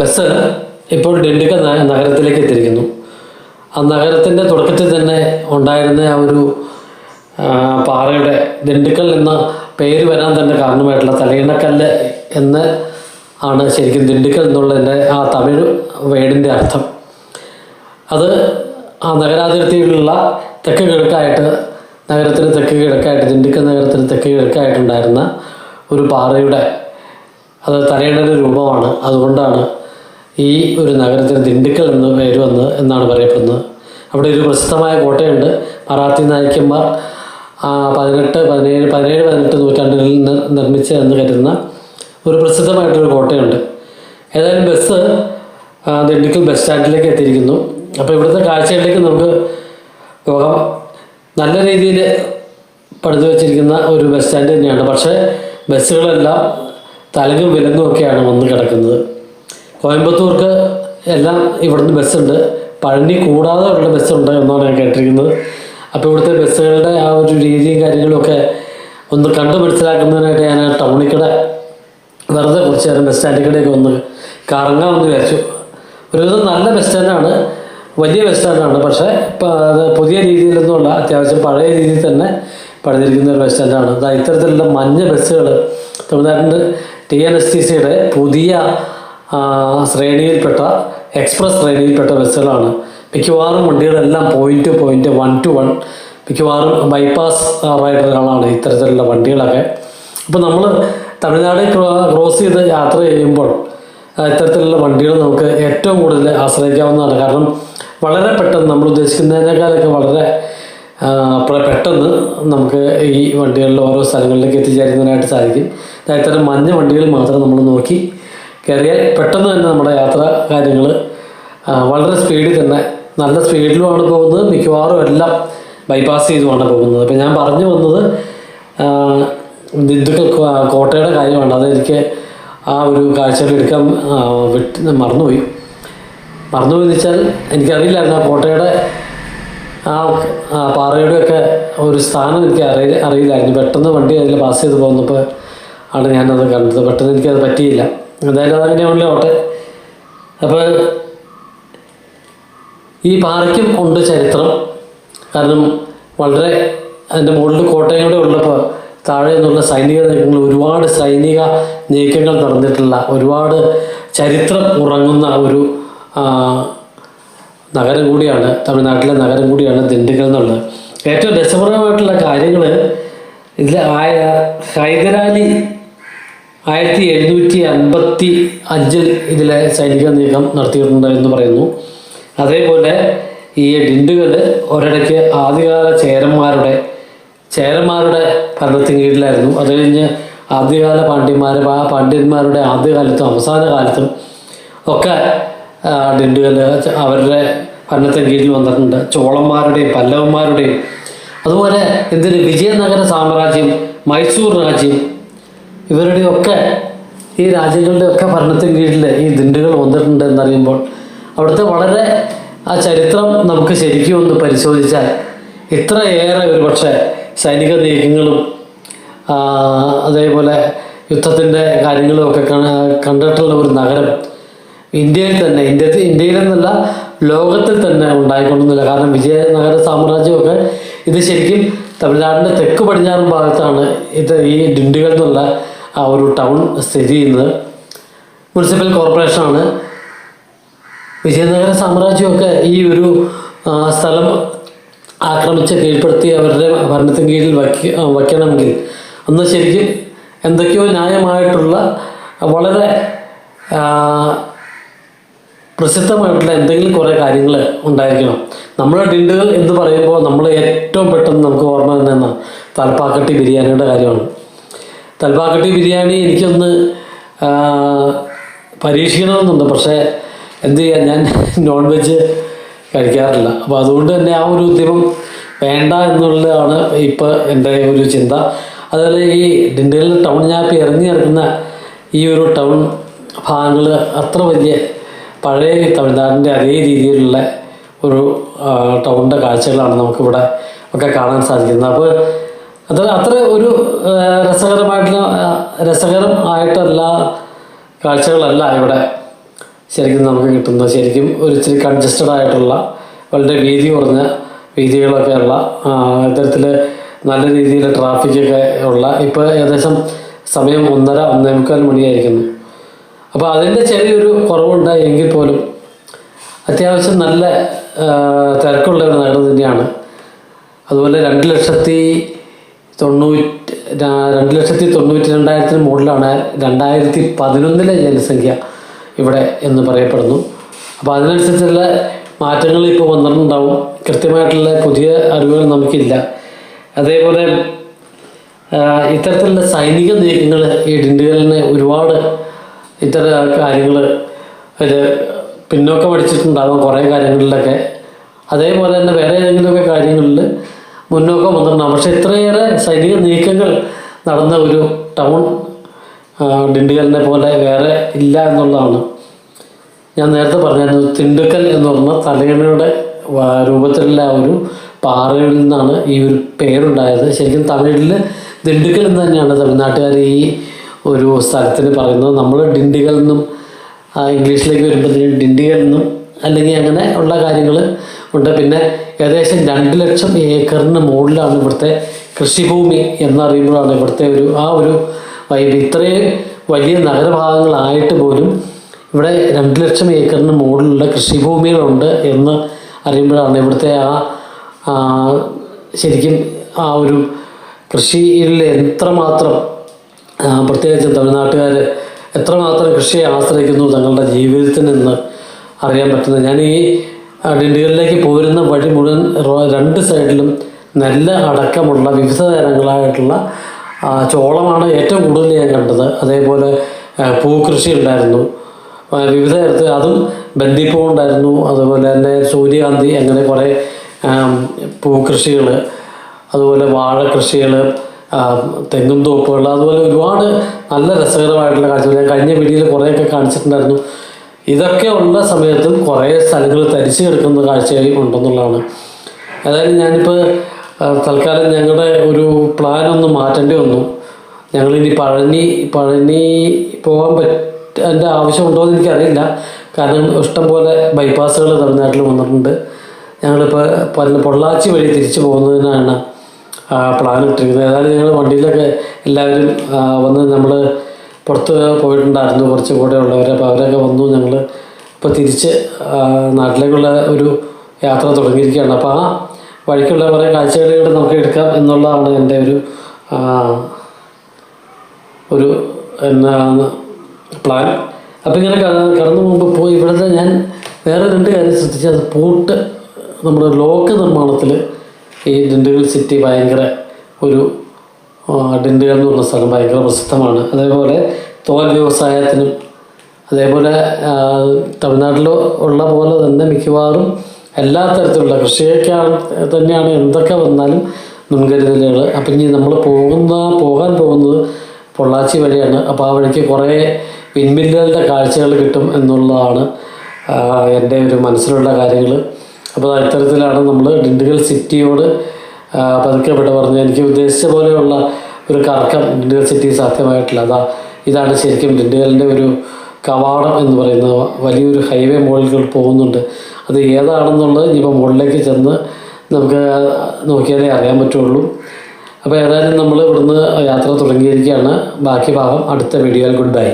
Bus ഇപ്പോൾ ഡിണ്ടിക്ക നഗരത്തിലേക്ക് എത്തിയിരിക്കുന്നു. ആ നഗരത്തിന്റെ തുടക്കത്തിൽ തന്നെ ഉണ്ടായിരുന്ന ആ ഒരു പാറയുടെ ദിണ്ടുക്കൽ എന്ന പേര് വരാൻ തന്നെ കാരണമായിട്ടുള്ള തലയിണക്കല്ല് എന്ന് ആണ് ശരിക്കും ദിണ്ടുക്കൽ എന്നുള്ളതിന്റെ ആ തമിഴ് വേടിന്റെ അർത്ഥം. അത് ആ നഗരാതിർത്തിയിലുള്ള തെക്ക് കിഴക്കായിട്ട് നഗരത്തിന് തെക്ക് കിഴക്കായിട്ട് ദിണ്ടുക്കൽ നഗരത്തിന് തെക്ക് കിഴക്കായിട്ടുണ്ടായിരുന്ന ഒരു പാറയുടെ അത് തലയിണയുടെ രൂപമാണ്. അതുകൊണ്ടാണ് ഈ ഒരു നഗരത്തിന് ദിണ്ടുക്കൽ എന്ന് പേര് വന്ന് എന്നാണ് പറയപ്പെടുന്നത്. അവിടെ ഒരു പ്രസിദ്ധമായ കോട്ടയുണ്ട്. മറാത്തി നായക്കന്മാർ പതിനെട്ട് പതിനേഴ് പതിനേഴ് പതിനെട്ട് നൂറ്റാണ്ടുകളിൽ നിർമ്മിച്ച എന്ന് കരുതുന്ന ഒരു പ്രസിദ്ധമായിട്ടൊരു കോട്ടയുണ്ട്. ഏതായാലും ബസ് ദിണ്ടുക്കൽ ബസ് സ്റ്റാൻഡിലേക്ക് എത്തിയിരിക്കുന്നു. അപ്പോൾ ഇവിടുത്തെ കാഴ്ചകളിലേക്ക് നമുക്ക് പോകാം. നല്ല രീതിയിൽ പണിതു വച്ചിരിക്കുന്ന ഒരു ബസ് സ്റ്റാൻഡ് തന്നെയാണ്. പക്ഷേ ബസ്സുകളെല്ലാം തലങ്ങും വിലങ്ങും ഒക്കെയാണ് വന്ന് കിടക്കുന്നത്. കോയമ്പത്തൂർക്ക് എല്ലാം ഇവിടുന്ന് ബസ്സുണ്ട്. പഴനി കൂടാതെ ഉള്ള ബസ്സുണ്ട് എന്നാണ് ഞാൻ കേട്ടിരിക്കുന്നത്. അപ്പോൾ ഇവിടുത്തെ ബസ്സുകളുടെ ആ ഒരു രീതിയും കാര്യങ്ങളൊക്കെ ഒന്ന് കണ്ടു മനസ്സിലാക്കുന്നതിനായിട്ട് ഞാൻ ആ ടൗണിൽ വെറുതെ കുറച്ച് നേരം ബസ് സ്റ്റാൻഡിൽ കൂടെയൊക്കെ ഒന്ന് കറങ്ങാമെന്ന് വിചാരിച്ചു. ഒരുവിധം നല്ല ബസ് സ്റ്റാൻഡാണ് വലിയ ബസ് സ്റ്റാൻഡാണ് പക്ഷേ അത് പുതിയ രീതിയിലൊന്നുമല്ല. അത്യാവശ്യം പഴയ രീതിയിൽ തന്നെ പണിതിരിക്കുന്ന ഒരു ബസ് സ്റ്റാൻഡാണ് അതാ ഇത്തരത്തിലുള്ള മഞ്ഞ ബസ്സുകൾ തമിഴ്നാട്ടിന്റെ ടി എൻ എസ് ടി സിയുടെ പുതിയ ശ്രേണിയിൽപ്പെട്ട എക്സ്പ്രസ് ശ്രേണിയിൽപ്പെട്ട ബസ്സുകളാണ്. മിക്കവാറും വണ്ടികളെല്ലാം point point one two one മിക്കവാറും ബൈപ്പാസ് റൈഡറുകളാണ് ഇത്തരത്തിലുള്ള വണ്ടികളൊക്കെ. അപ്പോൾ നമ്മൾ തമിഴ്നാട് ക്രോ- ക്രോസ് ചെയ്ത് യാത്ര ചെയ്യുമ്പോൾ ഇത്തരത്തിലുള്ള വണ്ടികൾ നമുക്ക് ഏറ്റവും കൂടുതൽ ആശ്രയിക്കാവുന്നതാണ്. കാരണം വളരെ പെട്ടെന്ന് നമ്മൾ ഉദ്ദേശിക്കുന്നതിനേക്കാളൊക്കെ വളരെ പെട്ടെന്ന് നമുക്ക് ഈ വണ്ടികളിൽ ഓരോ സ്ഥലങ്ങളിലേക്ക് എത്തിച്ചേരുന്നതിനായിട്ട് സാധിക്കും. ഇത്തരം മഞ്ഞ വണ്ടികൾ മാത്രം നമ്മൾ നോക്കി കയറിയാൽ പെട്ടെന്ന് തന്നെ നമ്മുടെ യാത്ര കാര്യങ്ങൾ വളരെ സ്പീഡിൽ തന്നെ നല്ല സ്പീഡിലുമാണ് പോകുന്നത്. മിക്കവാറും എല്ലാം ബൈപ്പാസ് ചെയ്തുമാണ് പോകുന്നത്. അപ്പം ഞാൻ പറഞ്ഞു വന്നത് കോ- കോട്ടയുടെ കാര്യമാണ് അതെനിക്ക് ആ ഒരു കാഴ്ചകൾ എടുക്കാൻ വിട്ട് മറന്നുപോയി. മറന്നുപോയി വെച്ചാൽ എനിക്കറിയില്ലായിരുന്നു ആ കോട്ടയുടെ ആ പാറയുടെയൊക്കെ ഒരു സ്ഥാനം എനിക്ക് അറിയ അറിയില്ലായിരുന്നു. പെട്ടെന്ന് വണ്ടി അതിൽ പാസ് ചെയ്ത് പോകുന്നപ്പോൾ ആണ് ഞാനത് കണ്ടത്. പെട്ടെന്ന് എനിക്കത് പറ്റിയില്ല. എന്തായാലും അതിന്റെ ഉള്ളിലോട്ടെ അപ്പോൾ ഈ പാറയ്ക്കും ഉണ്ട് ചരിത്രം. കാരണം വളരെ അതിന്റെ മുകളിൽ കോട്ടയം കൂടെ ഉള്ളപ്പോൾ താഴെ നിന്നുള്ള സൈനിക നീക്കങ്ങൾ ഒരുപാട് സൈനിക നീക്കങ്ങൾ നടന്നിട്ടുള്ള ഒരുപാട് ചരിത്രം ഉറങ്ങുന്ന ഒരു നഗരം കൂടിയാണ് തമിഴ്നാട്ടിലെ നഗരം കൂടിയാണ് ദിണ്ടുക്കൽ എന്നുള്ളത്. ഏറ്റവും രസപ്രദമായിട്ടുള്ള കാര്യങ്ങൾ ഇതിൽ ആയ ഹൈദരാലി ആയിരത്തി എഴുന്നൂറ്റി അൻപത്തി അഞ്ചിൽ ഇതിലെ സൈനിക നീക്കം നടത്തിയിട്ടുണ്ട് എന്ന് പറയുന്നു. അതേപോലെ ഈ ഡിണ്ടുകൾ ഒരിടയ്ക്ക് ആദ്യകാല ചേരന്മാരുടെ ചേരന്മാരുടെ ഭരണത്തിന് കീഴിലായിരുന്നു. അത് കഴിഞ്ഞ് ആദ്യകാല പാണ്ഡ്യന്മാർ പാണ്ഡ്യന്മാരുടെ ആദ്യകാലത്തും അവസാന കാലത്തും ഒക്കെ ഡിണ്ടുകൾ അവരുടെ ഭരണത്തിന് കീഴിൽ വന്നിട്ടുണ്ട്. ചോളന്മാരുടെയും പല്ലവന്മാരുടെയും. അതുപോലെ എന്തിന് വിജയനഗര സാമ്രാജ്യം മൈസൂർ രാജ്യം ഇവരുടെയൊക്കെ ഈ രാജ്യങ്ങളുടെയൊക്കെ ഭരണത്തിന് കീഴിൽ ഈ ദിണ്ടുകൾ വന്നിട്ടുണ്ട് എന്നറിയുമ്പോൾ അവിടുത്തെ വളരെ ആ ചരിത്രം നമുക്ക് ശരിക്കും ഒന്ന് പരിശോധിച്ചാൽ ഇത്രയേറെ ഒരു പക്ഷേ സൈനിക നീക്കങ്ങളും അതേപോലെ യുദ്ധത്തിന്റെ കാര്യങ്ങളുമൊക്കെ കാണ- കണ്ടിട്ടുള്ള ഒരു നഗരം ഇന്ത്യയിൽ തന്നെ ഇന്ത്യ ഇന്ത്യയിലെന്നല്ല ലോകത്തിൽ തന്നെ ഉണ്ടായിക്കൊള്ളുന്നില്ല. കാരണം വിജയനഗര സാമ്രാജ്യമൊക്കെ ഇത് ശരിക്കും തമിഴ്നാടിന്റെ തെക്ക് പടിഞ്ഞാറൻ ഭാഗത്താണ് ഇത് ഈ ഡിണ്ടുകൾ എന്നുള്ള ആ ഒരു ടൗൺ സ്ഥിതി ചെയ്യുന്നത്. മുനിസിപ്പൽ കോർപ്പറേഷനാണ് വിജയനഗര സാമ്രാജ്യമൊക്കെ ഈ ഒരു സ്ഥലം ആക്രമിച്ച് കീഴ്പ്പെടുത്തി അവരുടെ ഭരണത്തിന് കീഴിൽ വയ്ക്ക വയ്ക്കണമെങ്കിൽ അന്ന് ശരിക്കും എന്തൊക്കെയോ ന്യായമായിട്ടുള്ള വളരെ പ്രസിദ്ധമായിട്ടുള്ള എന്തെങ്കിലും കുറേ കാര്യങ്ങൾ ഉണ്ടായിരിക്കണം. നമ്മൾ ഡിണ്ടുകൾ എന്ന് പറയുമ്പോൾ നമ്മൾ ഏറ്റവും പെട്ടെന്ന് നമുക്ക് ഓർമ്മ തന്നെ തലപ്പാക്കട്ടി ബിരിയാണിയുടെ കാര്യമാണ്. തലപ്പാക്കട്ടി ബിരിയാണി എനിക്കൊന്ന് പരീക്ഷിക്കണമെന്നുണ്ട്. പക്ഷേ എന്ത് ചെയ്യാൻ? ഞാൻ നോൺ വെജ് കഴിക്കാറില്ല. അപ്പോൾ അതുകൊണ്ട് തന്നെ ആ ഒരു ഉദ്യമം വേണ്ട എന്നുള്ളതാണ് ഇപ്പോൾ എന്റെ ഒരു ചിന്ത. അതുപോലെ ഈ ഡിൻഡലിൽ ടൗൺ ഞാൻ ഇപ്പോൾ ഇറങ്ങി ഇറങ്ങുന്ന ഈ ഒരു ടൗൺ ഭാഗങ്ങൾ അത്ര വലിയ പഴയ തമിഴ്നാടിന്റെ അതേ രീതിയിലുള്ള ഒരു ടൗണിന്റെ കാഴ്ചകളാണ് നമുക്കിവിടെ ഒക്കെ കാണാൻ സാധിക്കുന്നത്. അപ്പോൾ അത് അത്ര ഒരു രസകരമായിട്ടുള്ള രസകരം ആയിട്ടല്ല കാഴ്ചകളല്ല ഇവിടെ ശരിക്കും നമുക്ക് കിട്ടുന്നത്. ശരിക്കും ഒരു ഇച്ചിരി കൺജസ്റ്റഡ് ആയിട്ടുള്ള വളരെ വീതി കുറഞ്ഞ വീതികളൊക്കെ ഉള്ള ഇത്തരത്തിൽ നല്ല രീതിയിൽ ട്രാഫിക്കൊക്കെ ഉള്ള ഇപ്പോൾ ഏകദേശം സമയം ഒന്നര ഒന്നേ മുക്കാൽ മണിയായിരിക്കുന്നു. അപ്പോൾ അതിന്റെ ചെറിയൊരു കുറവുണ്ടായി എങ്കിൽ പോലും അത്യാവശ്യം നല്ല തിരക്കുള്ള ഒരു നഗരം തന്നെയാണ്. അതുപോലെ രണ്ട് ലക്ഷത്തി തൊണ്ണൂറ്റി രണ്ട് ലക്ഷത്തി തൊണ്ണൂറ്റി രണ്ടായിരത്തിന് മുകളിലാണ് രണ്ടായിരത്തി പതിനൊന്നിലെ ജനസംഖ്യ ഇവിടെ എന്ന് പറയപ്പെടുന്നു. അപ്പോൾ അതിനനുസരിച്ചുള്ള മാറ്റങ്ങൾ ഇപ്പോൾ വന്നിട്ടുണ്ടാവും. കൃത്യമായിട്ടുള്ള പുതിയ അറിവുകൾ നമുക്കില്ല. അതേപോലെ ഇത്തരത്തിലുള്ള സൈനിക നീക്കങ്ങൾ ഈ ഡിണ്ടുകലിനെ ഒരുപാട് ഇത്തരം കാര്യങ്ങൾ ഒരു പിന്നോക്കം അടിച്ചിട്ടുണ്ടാകും കുറേ കാര്യങ്ങളിലൊക്കെ. അതേപോലെ തന്നെ വേറെ ഏതെങ്കിലുമൊക്കെ കാര്യങ്ങളിൽ മുന്നോക്കം വന്നിട്ടുണ്ടാകും പക്ഷേ ഇത്രയേറെ സൈനിക നീക്കങ്ങൾ നടന്ന ഒരു ടൗൺ ഡിണ്ടുകലിനെ പോലെ വേറെ ഇല്ല എന്നുള്ളതാണ്. ഞാൻ നേരത്തെ പറഞ്ഞായിരുന്നു തിണ്ടുക്കൽ എന്ന് പറഞ്ഞ തലയണയുടെ രൂപത്തിലുള്ള ഒരു പാറയിൽ നിന്നാണ് ഈ ഒരു പേരുണ്ടായത്. ശരിക്കും തമിഴിൽ ദിണ്ടുക്കൽ എന്ന് തന്നെയാണ് തമിഴ്നാട്ടുകാർ ഈ ഒരു സ്ഥലത്തിന് പറയുന്നത്. നമ്മൾ ഡിണ്ടിഗൽ എന്നും ഇംഗ്ലീഷിലേക്ക് വരുമ്പോഴത്തേക്കും ഡിണ്ടികൾ എന്നും അല്ലെങ്കിൽ അങ്ങനെ ഉള്ള കാര്യങ്ങൾ ഉണ്ട്. പിന്നെ ഏകദേശം രണ്ട് ലക്ഷം ഏക്കറിന് മുകളിലാണ് ഇവിടുത്തെ കൃഷിഭൂമി എന്നറിയുമ്പോഴാണ് ഇവിടുത്തെ ഒരു ആ ഒരു വൈബ് ഇത്രയും വലിയ നഗരഭാഗങ്ങളായിട്ട് പോലും ഇവിടെ രണ്ട് ലക്ഷം ഏക്കറിന് മുകളിലുള്ള കൃഷിഭൂമികളുണ്ട് എന്ന് അറിയുമ്പോഴാണ് ഇവിടുത്തെ ആ ശരിക്കും ആ ഒരു കൃഷിയിൽ എത്രമാത്രം പ്രത്യേകിച്ച് തമിഴ്നാട്ടുകാർ എത്രമാത്രം കൃഷിയെ ആശ്രയിക്കുന്നു തങ്ങളുടെ ജീവിതത്തിനെന്ന് അറിയാൻ പറ്റുന്നത്. ഞാൻ ഈ ഡിണ്ടിഗലിലേക്ക് പോരുന്ന വഴി മുഴുവൻ രണ്ട് സൈഡിലും നെല്ല് അടക്കമുള്ള വിവിധ തരങ്ങളായിട്ടുള്ള ചോളമാണ് ഏറ്റവും കൂടുതൽ ഞാൻ കണ്ടത്. അതേപോലെ പൂക്കൃഷി ഉണ്ടായിരുന്നു. വിവിധ തരത്തിൽ അതും ബന്ദിപ്പൂ ഉണ്ടായിരുന്നു. അതുപോലെ തന്നെ സൂര്യകാന്തി അങ്ങനെ കുറേ പൂക്കൃഷികൾ അതുപോലെ വാഴ കൃഷികൾ തെങ്ങും തോപ്പുകൾ അതുപോലെ ഒരുപാട് നല്ല രസകരമായിട്ടുള്ള കാഴ്ചകൾ. ഞാൻ കഴിഞ്ഞ വീഡിയോയിൽ കുറേയൊക്കെ കാണിച്ചിട്ടുണ്ടായിരുന്നു. ഇതൊക്കെ ഉള്ള സമയത്തും കുറേ സ്ഥലങ്ങൾ തരിച്ചു കിടക്കുന്ന കാഴ്ചയായി ഉണ്ടെന്നുള്ളതാണ്. അതായത് ഞാനിപ്പോൾ തൽക്കാലം ഞങ്ങളുടെ ഒരു പ്ലാൻ ഒന്ന് മാറ്റേണ്ടി വന്നു. ഞങ്ങളിനി പഴനി പഴനി പോകാൻ പറ്റ ആവശ്യമുണ്ടോ എന്ന് എനിക്കറിയില്ല. കാരണം ഇഷ്ടംപോലെ ബൈപ്പാസുകൾ തമിഴ്നാട്ടിൽ വന്നിട്ടുണ്ട്. ഞങ്ങളിപ്പോൾ പല പൊള്ളാച്ചി വഴി തിരിച്ചു പോകുന്നതിനാണ് പ്ലാൻ ഇട്ടിരിക്കുന്നത്. ഏതായാലും ഞങ്ങൾ വണ്ടിയിലൊക്കെ എല്ലാവരും വന്ന് നമ്മൾ പുറത്ത് പോയിട്ടുണ്ടായിരുന്നു. കുറച്ച് കൂടെ ഉള്ളവർ അപ്പോൾ അവരൊക്കെ വന്നു. ഞങ്ങൾ ഇപ്പോൾ തിരിച്ച് നാട്ടിലേക്കുള്ള ഒരു യാത്ര തുടങ്ങിയിരിക്കുകയാണ്. അപ്പോൾ ആ വഴിക്കുള്ള കുറേ കാഴ്ചകൾ നമുക്ക് എടുക്കാം എന്നുള്ളതാണ് എന്റെ ഒരു ഒരു എന്നാണ് പ്ലാൻ. അപ്പോൾ ഇങ്ങനെ കടന്നു പോകുമ്പോൾ പോയി. ഇവിടുത്തെ ഞാൻ വേറെ രണ്ട് കാര്യം ശ്രദ്ധിച്ചത് പൂട്ട് നമ്മുടെ ലോക്ക് നിർമ്മാണത്തിൽ ഈ ഡിണ്ടുകൾ സിറ്റി ഭയങ്കര ഒരു ആ, ഡിണ്ടുഗൽ എന്ന് പറഞ്ഞ സ്ഥലം ഭയങ്കര പ്രസിദ്ധമാണ്. അതേപോലെ തോൽ വ്യവസായത്തിനും അതേപോലെ തമിഴ്നാട്ടിൽ ഉള്ള പോലെ തന്നെ മിക്കവാറും എല്ലാ തരത്തിലുള്ള കൃഷിയൊക്കെയാണ് തന്നെയാണ് എന്തൊക്കെ വന്നാലും മുൻകരുതലുകൾ. അപ്പം ഇനി നമ്മൾ പോകുന്ന പോകാൻ പോകുന്നത് പൊള്ളാച്ചി വഴിയാണ് അപ്പോൾ ആ വഴിക്ക് കുറേ വിൻമില്ലുകളുടെ കാഴ്ചകൾ കിട്ടും എന്നുള്ളതാണ് എന്റെ ഒരു മനസ്സിലുള്ള കാര്യങ്ങൾ. അപ്പോൾ ഇത്തരത്തിലാണ് നമ്മൾ ഡിണ്ടുകൾ സിറ്റിയോട് പതുക്കെ വിട പറഞ്ഞു. എനിക്ക് ഉദ്ദേശിച്ച പോലെയുള്ള ഒരു കറക്കം ഡിൻഡേൽ സിറ്റി സാധ്യമായിട്ടില്ല. അതാ ഇതാണ് ശരിക്കും ഡിൻഡേലിന്റെ ഒരു കവാടം എന്ന് പറയുന്നത് വലിയൊരു ഹൈവേ മുകളിൽ പോകുന്നുണ്ട്. അത് ഏതാണെന്നുള്ളത് ഇനിയിപ്പോൾ മുകളിലേക്ക് ചെന്ന് നമുക്ക് നോക്കിയാലേ അറിയാൻ പറ്റുള്ളൂ. അപ്പോൾ ഏതായാലും നമ്മൾ ഇവിടുന്ന് യാത്ര തുടങ്ങിയിരിക്കുകയാണ്. ബാക്കി ഭാഗം അടുത്ത വീഡിയോയിൽ. Good bye